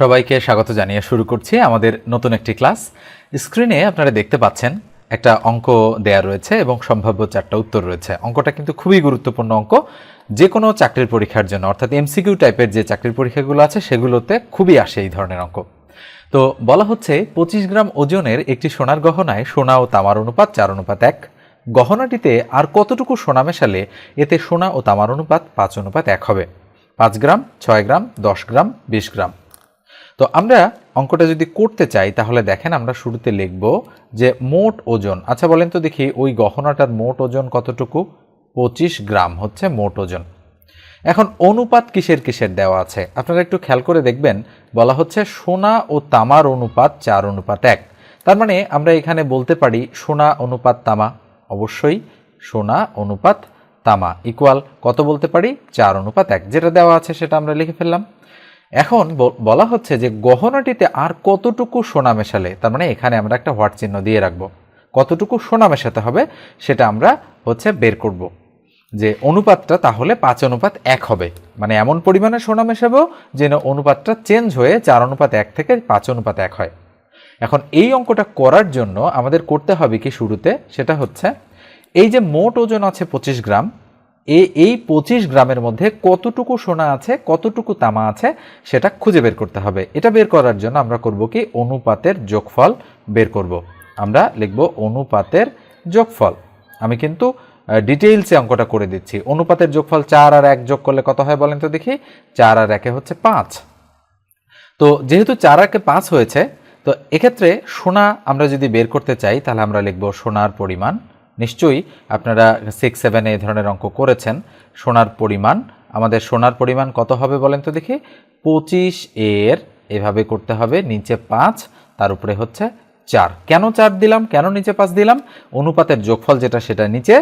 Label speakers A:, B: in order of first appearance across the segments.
A: সবাইকে স্বাগত জানিয়ে শুরু করছি আমাদের নতুন একটি ক্লাস। স্ক্রিনে আপনারা দেখতে পাচ্ছেন একটা অঙ্ক দেয়া রয়েছে এবং সম্ভাব্য চারটা উত্তর রয়েছে। অঙ্কটা কিন্তু খুবই গুরুত্বপূর্ণ অঙ্ক। যে কোনো চাকরির পরীক্ষার জন্য, অর্থাৎ এমসিকিউ টাইপের যে চাকরির পরীক্ষাগুলো আছে, সেগুলোতে খুবই আসে এই ধরনের অঙ্ক। তো বলা হচ্ছে পঁচিশ গ্রাম ওজনের একটি সোনার গহনায় সোনা ও তামার অনুপাত চার, অনুপাত এক। গহনাটিতে আর কতটুকু সোনা মেশালে এতে সোনা ও তামার অনুপাত পাঁচ, অনুপাত এক হবে? পাঁচ গ্রাম, ছয় গ্রাম, দশ গ্রাম, বিশ গ্রাম। তো আমরা অঙ্কটা যদি করতে চাই, তাহলে দেখেন আমরা শুরুতে লিখব যে মোট ওজন। আচ্ছা বলেন তো দেখি, ওই গহনাটার মোট ওজন কতটুকু? পঁচিশ গ্রাম হচ্ছে মোট ওজন। এখন অনুপাত কিসের কিসের দেওয়া আছে? আপনারা একটু খেয়াল করে দেখবেন, বলা হচ্ছে সোনা ও তামার অনুপাত চার, অনুপাত এক। তার মানে আমরা এখানে বলতে পারি সোনা, অনুপাত, তামা। অবশ্যই সোনা, অনুপাত, তামা ইকুয়াল কত বলতে পারি? চার, অনুপাত এক। যেটা দেওয়া আছে সেটা আমরা লিখে ফেললাম। এখন বলা হচ্ছে যে গহনাটিতে আর কতটুকু সোনা মেশালে, তার মানে এখানে আমরা একটা হোয়াট চিহ্ন দিয়ে রাখব, কতটুকু সোনা মেশাতে হবে সেটা আমরা হচ্ছে বের করব। যে অনুপাতটা তাহলে পাঁচ অনুপাত এক হবে মানে এমন পরিমাণে সোনা মেশাবো যেন অনুপাতটা চেঞ্জ হয়ে চার অনুপাত এক থেকে পাঁচ অনুপাত এক হয়। এখন এই অঙ্কটা করার জন্য আমাদের করতে হবে কি শুরুতে, সেটা হচ্ছে এই যে মোট ওজন আছে পঁচিশ গ্রাম এ, এই পঁচিশ গ্রামের মধ্যে কতটুকু সোনা আছে, কতটুকু তামা আছে, সেটা খুঁজে বের করতে হবে। এটা বের করার জন্য আমরা করব কি, অনুপাতের যোগফল বের করব। আমরা লিখব অনুপাতের যোগফল। আমি কিন্তু ডিটেইলসে অঙ্কটা করে দিচ্ছি। অনুপাতের যোগফল চার আর এক যোগ করলে কত হয় বলেন তো দেখি? চার আর একে হচ্ছে পাঁচ। তো যেহেতু চার একে পাঁচ হয়েছে, তো এক্ষেত্রে সোনা আমরা যদি বের করতে চাই, তাহলে আমরা লিখব সোনার পরিমাণ নিশ্চয়ই আপনারা সিক্স সেভেনে এই ধরনের অঙ্ক করেছেন। সোনার পরিমাণ, আমাদের সোনার পরিমাণ কত হবে বলেন তো দেখি? পঁচিশ এর, এভাবে করতে হবে, নিচে পাঁচ, তার উপরে হচ্ছে চার। কেন চার দিলাম? কেন নিচে পাঁচ দিলাম? অনুপাতের যোগফল যেটা সেটা নিচে,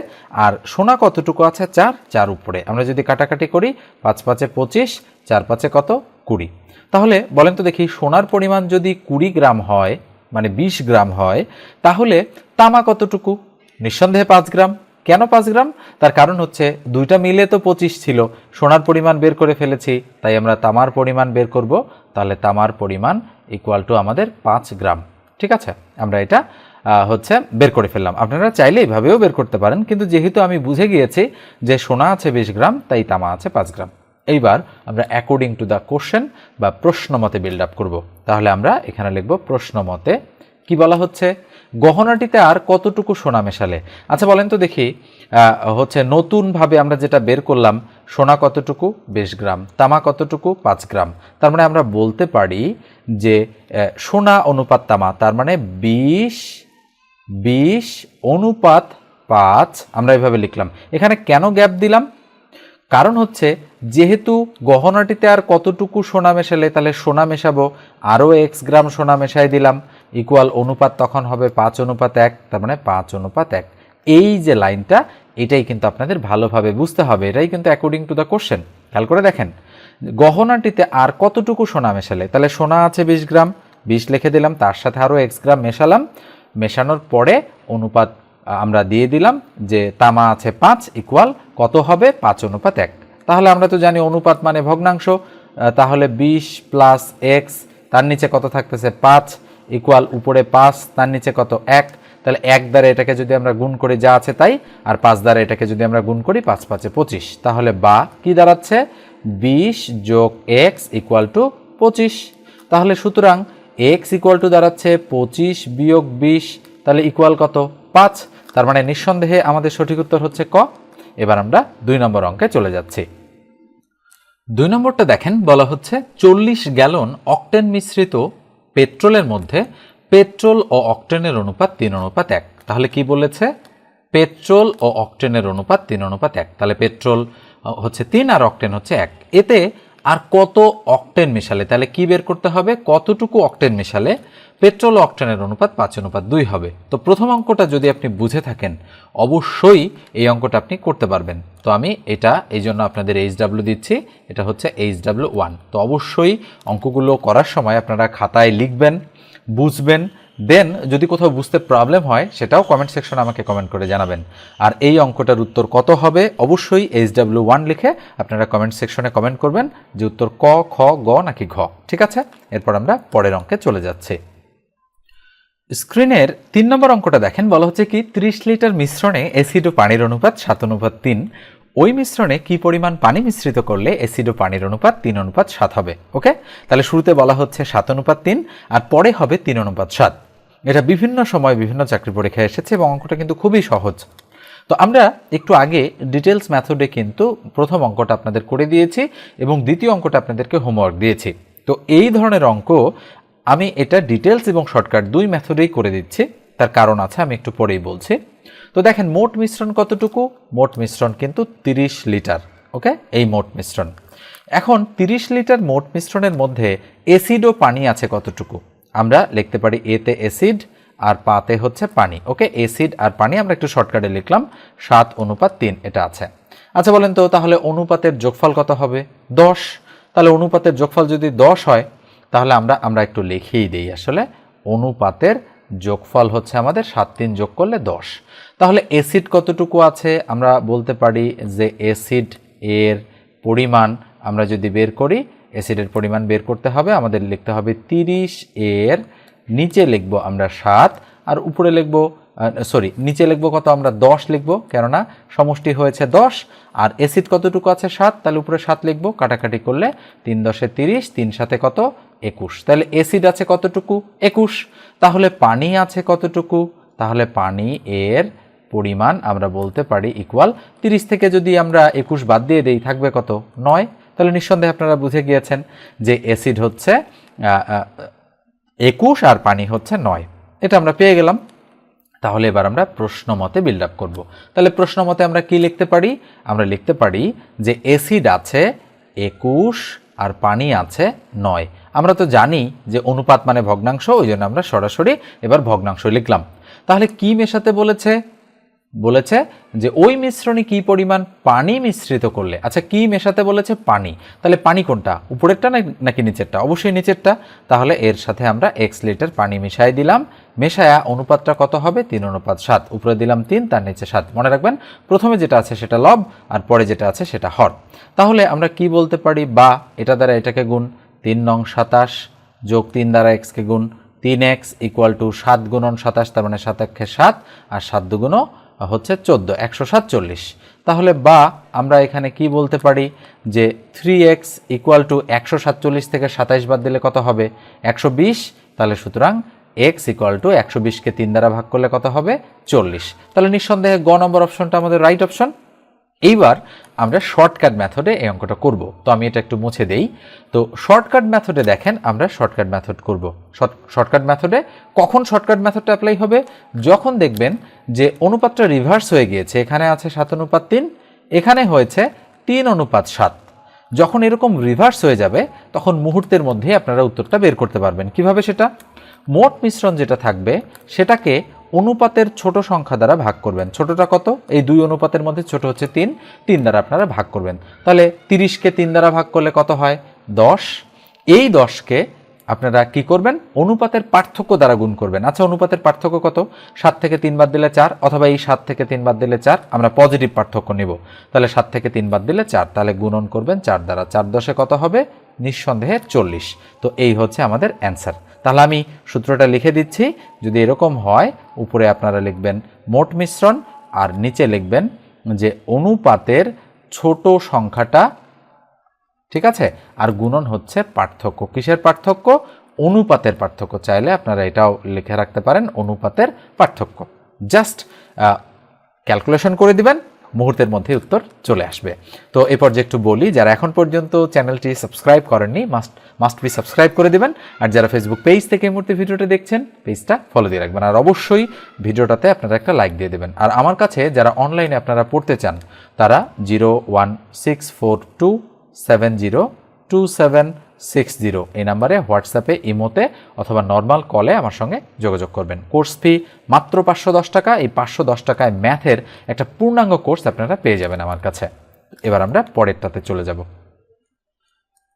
A: আর সোনা কতটুকু আছে? চার চার উপরে। আমরা যদি কাটাকাটি করি, পাঁচ পাঁচে পঁচিশ, চার পাঁচে কত? কুড়ি। তাহলে বলেন তো দেখি, সোনার পরিমাণ যদি কুড়ি গ্রাম হয় মানে বিশ গ্রাম হয়, তাহলে তামা কতটুকু? নিঃসন্দেহে পাঁচ গ্রাম। কেন পাঁচ গ্রাম? তার কারণ হচ্ছে দুইটা মিলে তো পঁচিশ ছিল। সোনার পরিমাণ বের করে ফেলেছি, তাই আমরা তামার পরিমাণ বের করব। তাহলে তামার পরিমাণ ইকুয়াল টু আমাদের পাঁচ গ্রাম। ঠিক আছে? আমরা এটা হচ্ছে বের করে ফেললাম। আপনারা চাইলে এইভাবেও বের করতে পারেন, কিন্তু যেহেতু আমি বুঝে গিয়েছি যে সোনা আছে বিশ গ্রাম, তাই তামা আছে পাঁচ গ্রাম। এইবার আমরা অ্যাকর্ডিং টু দ্য কোশ্চেন বা প্রশ্ন মতে বিল্ড আপ করব। তাহলে আমরা এখানে লিখব প্রশ্ন মতে কি বলা হচ্ছে? গহনাটিতে আর কতটুকু সোনা মেশালে? আচ্ছা বলেন তো দেখি হচ্ছে নতুনভাবে আমরা যেটা বের করলাম, সোনা কতটুকু? বিশ গ্রাম। তামা কতটুকু? পাঁচ গ্রাম। তার মানে আমরা বলতে পারি যে সোনা অনুপাত তামা, তার মানে বিশ বিশ অনুপাত পাঁচ, আমরা এভাবে লিখলাম। এখানে কেন গ্যাপ দিলাম? কারণ হচ্ছে, যেহেতু গহনাটিতে আর কতটুকু সোনা মেশালে, তাহলে সোনা মেশাবো, আরও এক্স গ্রাম সোনা মেশাই দিলাম। ইকুয়াল অনুপাত তখন হবে পাঁচ অনুপাত এক, তার মানে পাঁচ অনুপাত এক। এই যে লাইনটা, এটাই কিন্তু আপনাদের ভালোভাবে বুঝতে হবে। এটাই কিন্তু অ্যাকর্ডিং টু দ্য কোশ্চেন খেয়াল করে দেখেন, গহনাটিতে আর কতটুকু সোনা মেশালে? তাহলে সোনা আছে বিশ গ্রাম, বিশ লিখে দিলাম, তার সাথে আরও এক্স গ্রাম মেশালাম। মেশানোর পরে অনুপাত আমরা দিয়ে দিলাম যে তামা আছে পাঁচ ইকুয়াল কত হবে? পাঁচ অনুপাত এক। তাহলে আমরা তো জানি অনুপাত মানে ভগ্নাংশ। তাহলে বিশ প্লাস এক্স তার নিচে কত থাকতেছে? পাঁচ। ইকুয়াল উপরে পাঁচ, তার নিচে কত এক? তাহলে এক দ্বারা এটাকে যদি আমরা গুণ করি, যা আছে তাই, আর পাঁচ দ্বারা এটাকে যদি আমরা গুণ করি, পাঁচ, পাঁচে পঁচিশ। তাহলে বা কি দাঁড়াচ্ছে? বিশ যোগ এক্স ইকুয়াল টু পঁচিশ। তাহলে সুতরাং এক্স ইকুয়াল টু দাঁড়াচ্ছে পঁচিশ বিয়োগ বিশ, তাহলে ইকুয়াল কত? পাঁচ। তার মানে নিঃসন্দেহে আমাদের সঠিক উত্তর হচ্ছে ক। এবার আমরা দুই নম্বর অঙ্কে চলে যাচ্ছি। দুই নম্বরটা দেখেন, বলা হচ্ছে চল্লিশ গ্যালন অকটেন মিশ্রিত পেট্রোলের মধ্যে পেট্রোল ও অকটেনের অনুপাত তিন অনুপাত এক। তাহলে কি বলেছে? পেট্রোল ও অকটেনের অনুপাত তিন অনুপাত এক। তাহলে পেট্রোল হচ্ছে তিন আর অকটেন হচ্ছে এক। এতে আর কত অকটেন মেশালে? তাহলে কি বের করতে হবে? কতটুকু অকটেন মেশালে? পেট্রোল অকটেনের অনুপাত পাঁচ, অনুপাত দুই হবে। তো প্রথম অঙ্কটা যদি আপনি বুঝে থাকেন, অবশ্যই এই অঙ্কটা আপনি করতে পারবেন। তো আমি এটা, এই জন্য আপনাদের এইচ ডাব্লিউ দিচ্ছি, এটা হচ্ছে এইচ ডাব্লিউ ওয়ান তো অবশ্যই অঙ্কগুলো করার সময় আপনারা খাতায় লিখবেন, বুঝবেন, দেন যদি কোথাও বুঝতে প্রবলেম হয়, সেটাও কমেন্ট সেকশনে আমাকে কমেন্ট করে জানাবেন। আর এই অঙ্কটার উত্তর কত হবে, অবশ্যই এইচ ডাব্লিউ ওয়ান লিখে আপনারা কমেন্ট সেকশনে কমেন্ট করবেন যে উত্তর ক, খ, গ নাকি ঘ। ঠিক আছে? এরপর আমরা পরের অঙ্কে চলে যাচ্ছি। স্ক্রিনের তিন নম্বর অঙ্কটা দেখেন, বলা হচ্ছে কি ত্রিশ লিটার মিশ্রণে অ্যাসিড ও পানির অনুপাত সাত অনুপাত তিন। ওই মিশ্রণে কি পরিমাণ পানি মিশ্রিত করলে অ্যাসিড ও পানির অনুপাত তিন অনুপাত সাত হবে? ওকে তাহলে শুরুতে বলা হচ্ছে সাত অনুপাত তিন, আর পরে হবে তিন অনুপাত সাত। এটা বিভিন্ন সময় বিভিন্ন চাকরি পরীক্ষায় এসেছে এবং অঙ্কটা কিন্তু খুবই সহজ। তো আমরা একটু আগে ডিটেলস মেথডে কিন্তু প্রথম অঙ্কটা আপনাদের করে দিয়েছি এবং দ্বিতীয় অঙ্কটা আপনাদেরকে হোমওয়ার্ক দিয়েছি। তো এই ধরনের অঙ্ক আমি এটা ডিটেলস এবং শর্টকাট দুই মেথডেই করে দিচ্ছি। তার কারণ আছে, আমি একটু পরেই বলছি। তো দেখেন, মোট মিশ্রণ কতটুকু? মোট মিশ্রণ কিন্তু তিরিশ লিটার ওকে এই মোট মিশ্রণ। এখন তিরিশ লিটার মোট মিশ্রণের মধ্যে অ্যাসিড ও পানি আছে কতটুকু? আমরা লিখতে পারি এতে অ্যাসিড আর পাতে হচ্ছে পানি ওকে অ্যাসিড আর পানি আমরা একটু শর্টকাটে লিখলাম, সাত অনুপাত তিন, এটা আছে। আচ্ছা বলেন তো, তাহলে অনুপাতের যোগফল কত হবে? দশ। তাহলে অনুপাতের যোগফল যদি দশ হয় তাহলে আমরা আমরা একটু লিখেই দিই আসলে। অনুপাতের যোগফল হচ্ছে আমাদের সাত তিন যোগ করলে দশ। তাহলে অ্যাসিড কতটুকু আছে? আমরা বলতে পারি যে অ্যাসিড এর পরিমাণ আমরা যদি বের করি অ্যাসিডের পরিমাণ বের করতে হবে, আমাদের লিখতে হবে তিরিশ, এর নিচে লিখব আমরা সাত, আর উপরে লিখব সরি নিচে লিখব কত? আমরা দশ লিখব, কেননা সমষ্টি হয়েছে দশ, আর অ্যাসিড কতটুকু আছে? সাত, তাহলে উপরে সাত লিখব, কাটাকাটি করলে তিন দশে তিরিশ, তিন সাথে কত? একুশ। তাহলে অ্যাসিড আছে কতটুকু? একুশ। তাহলে পানি আছে কতটুকু? তাহলে পানি এর পরিমাণ আমরা বলতে পারি ইকুয়াল তিরিশ থেকে যদি আমরা একুশ বাদ দিয়ে দেই, থাকবে কত? নয়। তাহলে নিঃসন্দেহে আপনারা বুঝে গিয়েছেন যে অ্যাসিড হচ্ছে একুশ আর পানি হচ্ছে নয়। এটা আমরা পেয়ে গেলাম। তাহলে এবার আমরা প্রশ্ন মতে বিল্ড আপ করব। তাহলে প্রশ্ন মতে আমরা কি লিখতে পারি? আমরা লিখতে পারি যে অ্যাসিড আছে একুশ আর পানি আছে নয়। আমরা তো জানি যে অনুপাত মানে ভগ্নাংশ, ওই জন্য আমরা সরাসরি এবার ভগ্নাংশ লিখলাম। তাহলে কি মেশাতে বলেছে? বলেছে যে ওই মিশ্রণে কি পরিমাণ? পানি মিশ্রিত করলে। আচ্ছা কি মেশাতে বলেছে? পানি। তাহলে পানি কোনটা? উপরেরটা নাকি নিচেরটা? অবশ্যই নিচেরটা। তাহলে এর সাথে আমরা এক্স লিটার পানি মিশাই দিলাম। মেশায়া অনুপাতটা কত হবে? তিন অনুপাত সাত। উপরে দিলাম তিন, তার নিচে সাত। মনে রাখবেন, প্রথমে যেটা আছে সেটা লব, আর পরে যেটা আছে সেটা হর। তাহলে আমরা কি বলতে পারি? বা, এটা দ্বারা এটাকে গুণ। তিন নং সাতাশ যোগ তিন দ্বারা এক্সকে গুণ তিন এক্স ইকুয়াল টু সাত গুণন সাতাশ, তার মানে সাত সাত, আর সাত দুগুণও হচ্ছে চোদ্দ, একশো সাতচল্লিশ। তাহলে বা আমরা এখানে কি বলতে পারি? যে থ্রি এক্স ইকুয়াল টু একশো সাতচল্লিশ থেকে সাতাইশ বাদ দিলে কত হবে? একশো বিশ, তাহলে সুতরাং এক্স ইকুয়াল টু একশো বিশকে তিন দ্বারা ভাগ করলে কত হবে? চল্লিশ। তাহলে নিঃসন্দেহে গ নম্বর অপশনটা আমাদের রাইট অপশন এইবার আমরা শর্টকাট মেথডে এই অঙ্কটা করব। তো আমি এটা একটু মুছে দেই। তো শর্টকাট মেথডে দেখেন, আমরা শর্টকাট মেথড করব। শর্টকাট মেথডে কখন শর্টকাট মেথডটা অ্যাপ্লাই হবে? যখন দেখবেন যে অনুপাতটা রিভার্স হয়ে গিয়েছে, এখানে আছে সাত অনুপাত তিন, এখানে হয়েছে তিন অনুপাত সাত। যখন এরকম রিভার্স হয়ে যাবে, তখন মুহূর্তের মধ্যে আপনারা উত্তরটা বের করতে পারবেন। কীভাবে সেটা? মোট মিশ্রণ যেটা থাকবে, সেটাকে অনুপাতের ছোট সংখ্যা দ্বারা ভাগ করবেন। ছোটটা কত? এই দুই অনুপাতের মধ্যে ছোট হচ্ছে তিন। তিন দ্বারা আপনারা ভাগ করবেন। তাহলে তিরিশকে তিন দ্বারা ভাগ করলে কত হয়? দশ। এই দশকে আপনারা কি করবেন? অনুপাতের পার্থক্য দ্বারা গুণ করবেন। আচ্ছা অনুপাতের পার্থক্য কত? সাত থেকে তিন বাদ দিলে চার, অথবা এই সাত থেকে তিন বাদ দিলে চার, আমরা পজিটিভ পার্থক্য নেব। তাহলে সাত থেকে তিন বাদ দিলে চার, তাহলে গুণন করবেন চার দ্বারা। চার দশে কত হবে? নিঃসন্দেহে চল্লিশ। তো এই হচ্ছে আমাদের অ্যান্সার তাহলে আমি সূত্রটা লিখে দিচ্ছি। যদি এরকম হয়, উপরে আপনারা লিখবেন মোট মিশ্রণ আর নিচে লিখবেন যে অনুপাতের ছোট সংখ্যাটা, ঠিক আছে? আর গুণন হচ্ছে পার্থক্য। কিসের পার্থক্য? অনুপাতের পার্থক্য। চাইলে আপনারা এটাও লিখে রাখতে পারেন, অনুপাতের পার্থক্য। জাস্ট ক্যালকুলেশন করে দিবেন। মুহূর্তের মধ্যে উত্তর চলে আসবে। তো এই পর্যায়ে একটু বলি, যারা এখন পর্যন্ত চ্যানেলটি সাবস্ক্রাইব করেননি মাস্ট মাস্ট বি সাবস্ক্রাইব করে দেবেন। আর যারা ফেসবুক পেজ থেকে এই মুহূর্তে ভিডিওটা দেখছেন পেজটা ফলো দিয়ে রাখবেন। আর অবশ্যই ভিডিওটাতে আপনারা একটা লাইক দিয়ে দেবেন। আর আমার কাছে যারা অনলাইনে আপনারা পড়তে চান, তারা zero one six four two seven zero two seven six zero এই নাম্বারে হোয়াটসঅ্যাপে, ইমোতে অথবা নর্মাল কলে আমার সঙ্গে যোগাযোগ করবেন। কোর্স ফি মাত্র পাঁচশো দশ টাকা। এই পাঁচশো দশ টাকায় ম্যাথের একটা পূর্ণাঙ্গ কোর্স আপনারা পেয়ে যাবেন আমার কাছে। এবার আমরা পরেরটাতে চলে যাব।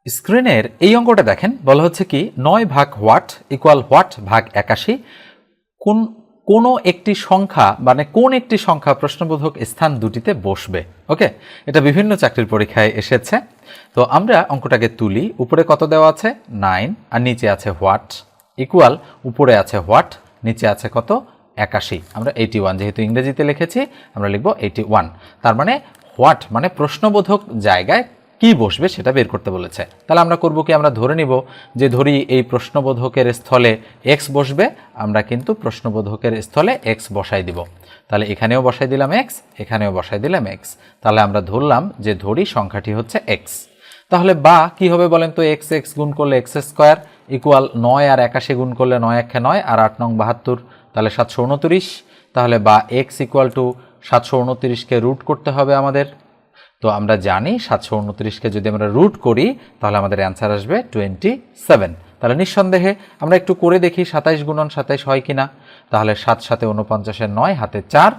A: স্ক্রিনের এই অঙ্কটা দেখেন। বলা হচ্ছে কি, নয় ভাগ হোয়াট ইকুয়াল হোয়াট ভাগ একাশি। কোন কোনো একটি সংখ্যা মানে কোন একটি সংখ্যা প্রশ্নবোধক স্থান দুটিতে বসবে, ওকে? এটা বিভিন্ন চাকরির পরীক্ষায় এসেছে। তো আমরা অঙ্কটাকে তুলি। উপরে কত দেওয়া আছে? নাইন। আর নিচে আছে হোয়াট? ইকুয়াল, উপরে আছে হোয়াট? নিচে আছে কত? একাশি। আমরা এইটি ওয়ান যেহেতু ইংরেজিতে লিখেছি, আমরা লিখব এইটি ওয়ান। তার মানে হোয়াট মানে প্রশ্নবোধক জায়গায় কি বসবে সেটা বের করতে বলেছে। তাহলে আমরা করব কি? আমরা ধরে নিব যে ধরি এই প্রশ্নবোধকের স্থলে এক্স বসবে, আমরা কিন্তু প্রশ্নবোধকের স্থলে এক্স বসাই দিব। তাহলে এখানেও বসাই দিলাম এক্স এখানেও বসাই দিলাম এক্স তাহলে আমরা ধরলাম যে ধরি সংখ্যাটি হচ্ছে এক্স তাহলে বা কি হবে বলেন তো? এক্স এক্স গুণ করলে এক্স স্কোয়ার ইকুয়াল নয় আর একাশি গুণ করলে নয় একে নয়, আর আট নং বাহাত্তর। তাহলে সাতশো উনত্রিশ। তাহলে বা এক্স ইকুয়াল টু সাতশো উনত্রিশকে রুট করতে হবে আমাদের। তো আমরা জানি সাতশো উনত্রিশকে যদি আমরা রুট করি, তাহলে আমাদের অ্যান্সার আসবে টোয়েন্টি সেভেন তাহলে নিঃসন্দেহে আমরা একটু করে দেখি সাতাইশ গুণন সাতাইশ হয় কি না তাহলে সাত সাথে উনপঞ্চাশের নয়, হাতে চার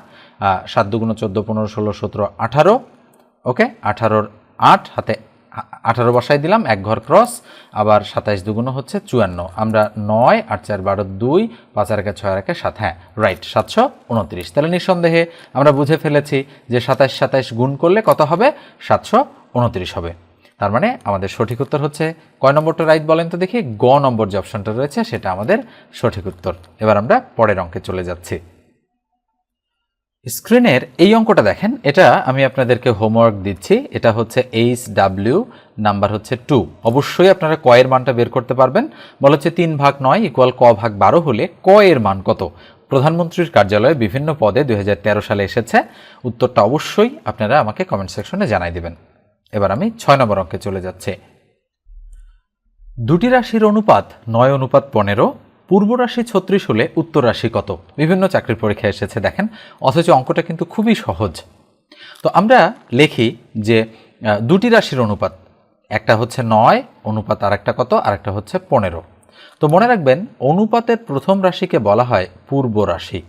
A: সাত দুগুণ চোদ্দ, পনেরো, ষোলো, সতেরো, আঠারো, ওকে? আঠারোর আট, হাতে আঠারো বসাই দিলাম, এক ঘর ক্রস আবার সাতাইশ দুগুণ হচ্ছে চুয়ান্ন। আমরা নয়, আট চার বারো দুই, পাঁচ আর একে ছয় আর একে সাত হ্যাঁ রাইট সাতশো উনত্রিশ। তাহলে নিঃসন্দেহে আমরা বুঝে ফেলেছি যে সাতাইশ সাতাইশ গুণ করলে কত হবে? সাতশো উনত্রিশ হবে। তার মানে আমাদের সঠিক উত্তর হচ্ছে, কয় নম্বরটা রাইট বলেন তো দেখি? গ নম্বর যে অপশনটা রয়েছে, সেটা আমাদের সঠিক উত্তর। এবার আমরা পরের অঙ্কে চলে যাচ্ছি। স্ক্রিনের এই অঙ্কটা দেখেন, এটা আমি আপনাদেরকে হোমওয়ার্ক দিচ্ছি, এটা হচ্ছে এইচ ডাব্লিউ নাম্বার হচ্ছে টু অবশ্যই আপনারা ক এর মানটা বের করতে পারবেন, বলা হচ্ছে তিন ভাগ নয় ইকুয়াল ক ভাগ বারো হলে ক এর মান কত? প্রধানমন্ত্রীর কার্যালয়ে বিভিন্ন পদে দু হাজার তেরো সালে এসেছে, উত্তরটা অবশ্যই আপনারা আমাকে কমেন্ট সেকশনে জানাই দেবেন। এবার আমি ছয় নম্বর অঙ্কে চলে যাচ্ছি। দুটি রাশির অনুপাত নয়, অনুপাত পনেরো পূর্ব রাশি ছত্রিশ হলে উত্তর রাশি কত? বিভিন্ন চাকরির পরীক্ষা এসেছে, দেখেন। অথচ অঙ্কটা কিন্তু খুবই সহজ। তো আমরা লেখি যে দুটি রাশির অনুপাত। একটা হচ্ছে নয়, অনুপাত আর একটা কত? আর একটা হচ্ছে পনেরো। তো মনে রাখবেন, অনুপাতের প্রথম রাশিকে বলা হয় পূর্ব রাশি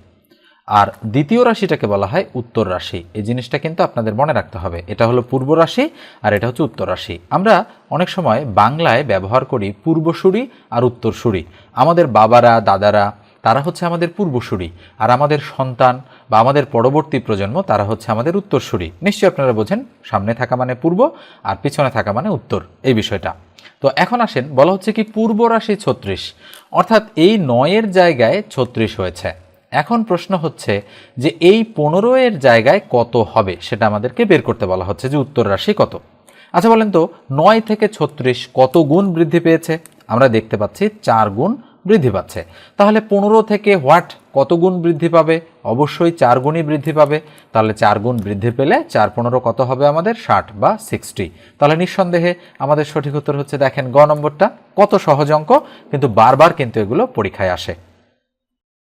A: আর দ্বিতীয় রাশিটাকে বলা হয় উত্তর রাশি। এই জিনিসটা কিন্তু আপনাদের মনে রাখতে হবে। এটা হলো পূর্ব রাশি আর এটা হচ্ছে উত্তর রাশি। আমরা অনেক সময় বাংলায় ব্যবহার করি পূর্বসূরি আর উত্তরসূরি। আমাদের বাবারা, দাদারা, তারা হচ্ছে আমাদের পূর্বসূরি। আর আমাদের সন্তান বা আমাদের পরবর্তী প্রজন্ম, তারা হচ্ছে আমাদের উত্তরসূরি। নিশ্চয়ই আপনারা বোঝেন, সামনে থাকা মানে পূর্ব আর পিছনে থাকা মানে উত্তর। এই বিষয়টা। তো এখন আসেন, বলা হচ্ছে কি পূর্ব রাশি ছত্রিশ। অর্থাৎ এই নয়ের জায়গায় ছত্রিশ হয়েছে। এখন প্রশ্ন হচ্ছে যে এই পনেরো এর জায়গায় কত হবে? সেটা আমাদেরকে বের করতে বলা হচ্ছে যে উত্তর রাশি কত। আচ্ছা বলেন তো, নয় থেকে ছত্রিশ কত গুণ বৃদ্ধি পেয়েছে? আমরা দেখতে পাচ্ছি চার গুণ বৃদ্ধি পাচ্ছে। তাহলে পনেরো থেকে হোয়াট কত গুণ বৃদ্ধি পাবে? অবশ্যই চার গুণই বৃদ্ধি পাবে। তাহলে চার গুণ বৃদ্ধি পেলে চার পনেরো কত হবে আমাদের? ষাট বা সিক্সটি। তাহলে নিঃসন্দেহে আমাদের সঠিক উত্তর হচ্ছে, দেখেন, গ নম্বরটা। কত সহজ অঙ্ক, কিন্তু বারবার কিন্তু এগুলো পরীক্ষায় আসে।